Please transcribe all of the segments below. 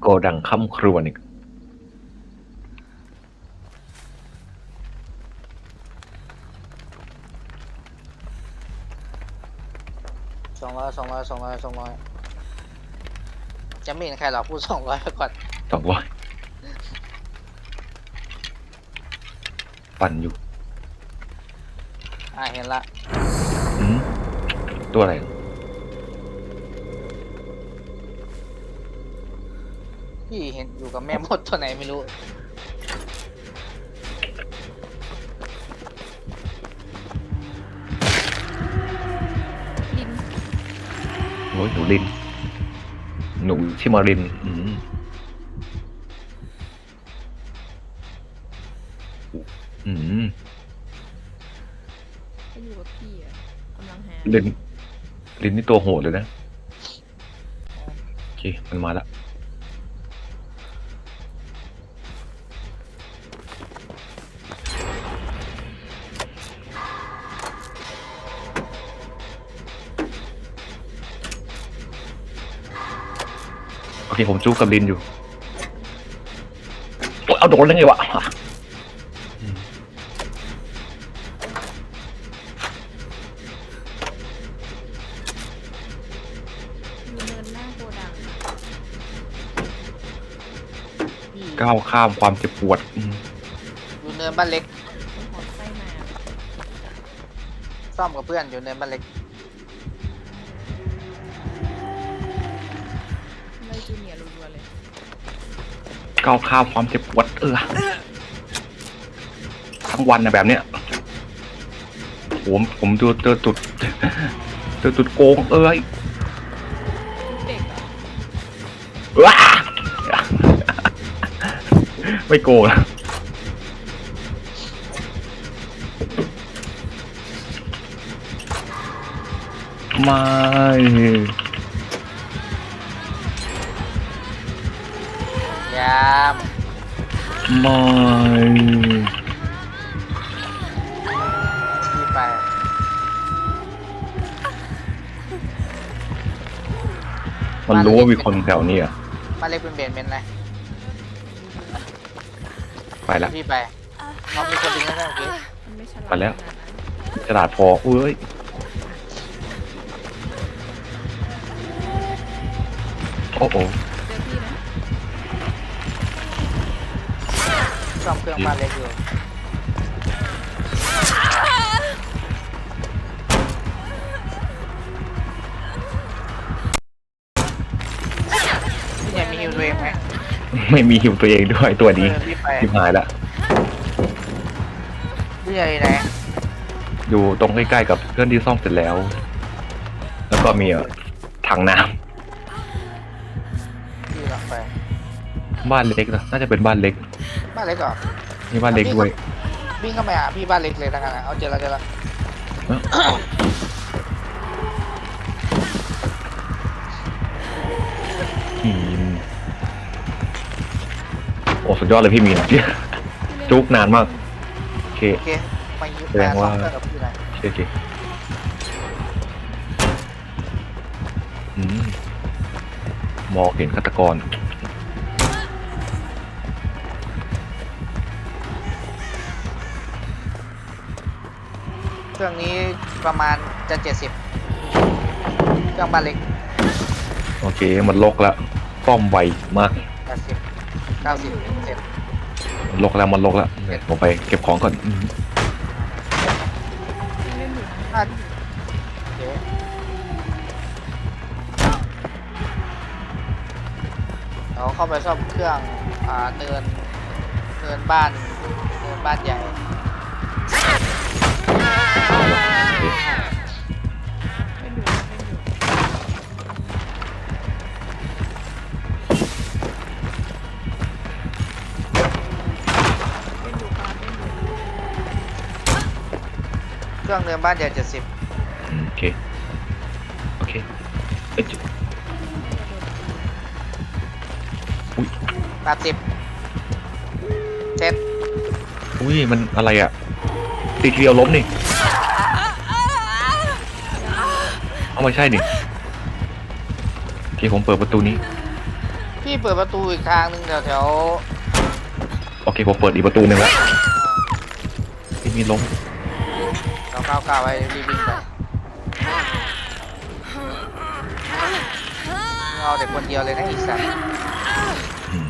โกดังค่ำครวญอีกสองร้อยสองร้อยสองร้อยสองร้อยจะไม่เห็นใครหรอกพูดสองร้อยไปก่อนสองร้อยปั่นอยู่อ่าเห็นละ อืมตัวอะไร พี่เห็นอยู่กับแม่มดตัวไหนไม่รู้ ลินโอ้ยหนูลิน หนูชิมารินอืมอืมก็อยู่กับพี่อะกำลังหาลินลินนี่ตัวโหดเลยนะ โอเค มันมาละ เคผมจู้กับลินอยู่โอ๊ยเอาโดนแล้วไงวะอืมอยู่เนินหน้าโกดังพี่ก้าวข้ามความเจ็บปวดอืมอยู่เนินบ้านเล็กหอดไส้มา ซ่อมกับเพื่อนอยู่เนินบ้านเล็ก ก้าวข้ามความเจ็บปวดเออทั้งวันนะแบบเนี้ยผมผมเจอเจอจุดเจอจุดโกงเอ้ยเด็กเหรอว้าไม่โกงนะไม่ามไม่พี่ไปมันรู้ว่ามีคนแถวนี้อะบ้านเล็กเป็นเบนเมนต์นะไปละพี่ไปเขามีคนดึงแล้วนะเมื่อกี้มันไม่ฉลาดไปแล้วขนาดนั้นกระดาษพอเอ้ยโอ้โห ซ่อมเครื่องบ้านเล็กอยู่พี่เนี่ยมีฮิวตัวเองไหมไม่มีหิวตัวเองด้วยตัวนี้เออพี่ไปทิมหายละพี่ใหญ่ไหนอยู่ตรงใกล้ๆกับเพื่อนที่ซ่อมเสร็จแล้ว แล้วก็มีเอ่อถังน้พี่หลังไปำบ้านเล็กนะน่าจะเป็นบ้านเล็ก บ้านเล็กเหรอมีบ้านเล็กด้วยวิ่งเข้าไปหาพี่บ้านเล็กเลยแล้วกันนะเอาเจอแล้วเจอแล้วอืมโอ้สุดยอดเลยพี่มีนจุกนานมากโอเค โอเคมาอยู่แสดงว่าแปซ่อมเครื่องกับพี่หน่อยโอเคโอเคอืมมองเห็นฆาตกร เครื่องนี้ประมาณจะเจ็ดสิบเครื่องบ้านเล็กโอเค มันลกแล้วซ่อมไวมากแปดสิบเก้าสิบเสร็จมันลกแล้วมันลกแล้วเนี่ยผมไปเก็บของก่อนอืมยังเล่นอยู่นะอะเดี๋ยวเราเข้าไปซ่อมเครื่องอ่าเนินเนินบ้านเนินบ้านใหญ่ เล่นอยู่นะเล่นอยู่เล่นอยู่ครับเล่นอยู่เครื่องเนินบ้านใหญ่เจ็ดสิบอืมโอเค โอเคเอ้ยจุแปดสิบเจ็ดอุ้ย มันอะไรอะตีทีเดียวล้มนี่ เอาไม่ใช่ดิโอเคผมเปิดประตูนี้ พี่เปิดประตูอีกทางหนึ่งแถวแถวโอเคผมเปิดอีกประตูหนึ่งแล้วพี่มีลมแถวเก้าเก้าไว้รีบวิ่งไปมึงเอาแต่คนเดียวเลยนะอีสัตว์อืม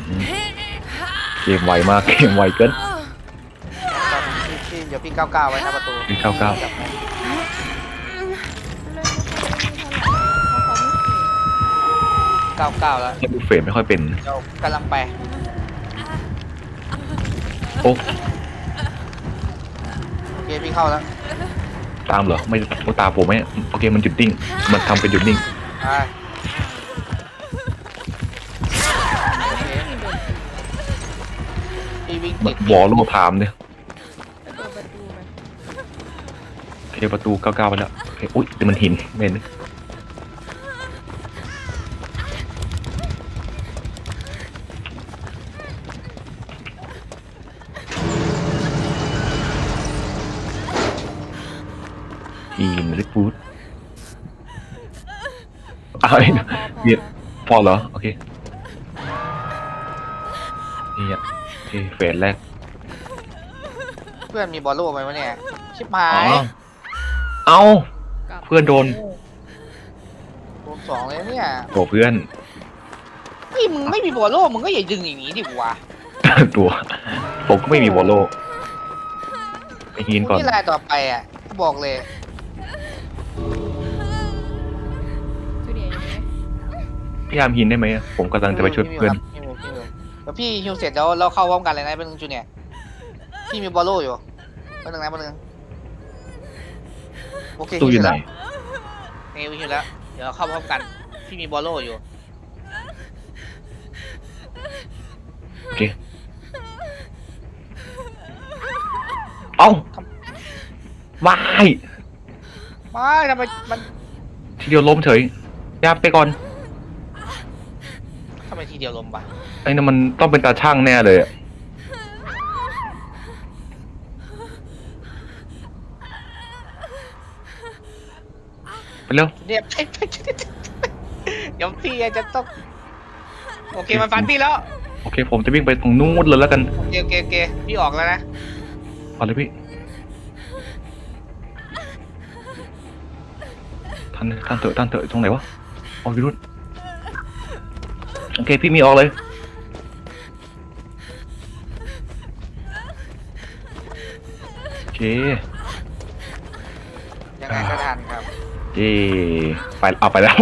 เกมไวมากเกมไวเกิน ตอนนี้พี่เดี๋ยวพี่เก้าเก้าไว้หน้าประตูพี่เก้าเก้าจับไห เก่งเก้าเก้าแล้วถ้าดูเฟรมไม่ค่อยเป็น เดี๋ยวกำลังไปโอ้โอเคพี่เข้าแล้วตามเหรอ ไม่โอ้ตามผมไหมโอเคมันหยุดนิ่ง มันทำเป็นหยุดนิ่ง ไปโอเคพี่วิ่งมัตินดวอลโลพามเนี่ยไปเปิดประตูไปโอเคประตูเก้าเก้าไปแล้วโอเคอุ้ยแต่มันหินเมน หินริฟูดอ้าวพอพอพอเดี๋ยวพอเหรอ โอเคนี่อะโอเคเฟสแรก เพื่อนมีบอลลูนไหมวะเนี่ย ชิบหาอ๋อ ยเอากลับเพื่อนโดนรวมสองเลยเนี่ยโกเพื่อนนี่มึงไม่มีบอลลูนมึงก็อย่าดึงอย่างนี้ดิวะตัว ผมก็ไม่มีวอลโลไปหินก่อน นี่ลายต่อไปอะ บอกเลย พยายามหินได้ไหมอะผมกำลังจะไปช่วยเพื่อนพี่มิวพี่มิวเดี๋ยวพี่ฮิวเสร็จแล้วเราเข้าพร้อมกันเลยนะเป็นงจูเนี่ยพี่มีบอลลูนอยู่เป็นหนึ่งนะเป็นหนึ่งโอเคตู้อยู่ไหนนี่ฮิวแล้วเดี๋ยวเข้าพร้อมกันพี่มีบอลลูนอยู่โอเค เอ้าว้ายไม่ทำไมมันทีเดียวล้มเฉยยาบไปก่อน ทำไมทีเดียวลมปะไอ้นั่นมันต้องเป็นตาช่างแน่เลยอะไปเร็ว เนี่ยเดี๋ยวพี่จะต้อง โอเคมันฟันพี่แล้ว โอเค ผมจะวิ่งไปตรงนู้นเลยแล้วกันโอเคโอเคโอเคพี่ออกแล้วนะ เอาเลยพี่ ทันทันเถอะทันเถอะตรงไหนวะออกอยู่นู่น โอเค พี่มีออกเลย โอเคยังไงก็ทันครับเย่ไปเอาไปแล้ว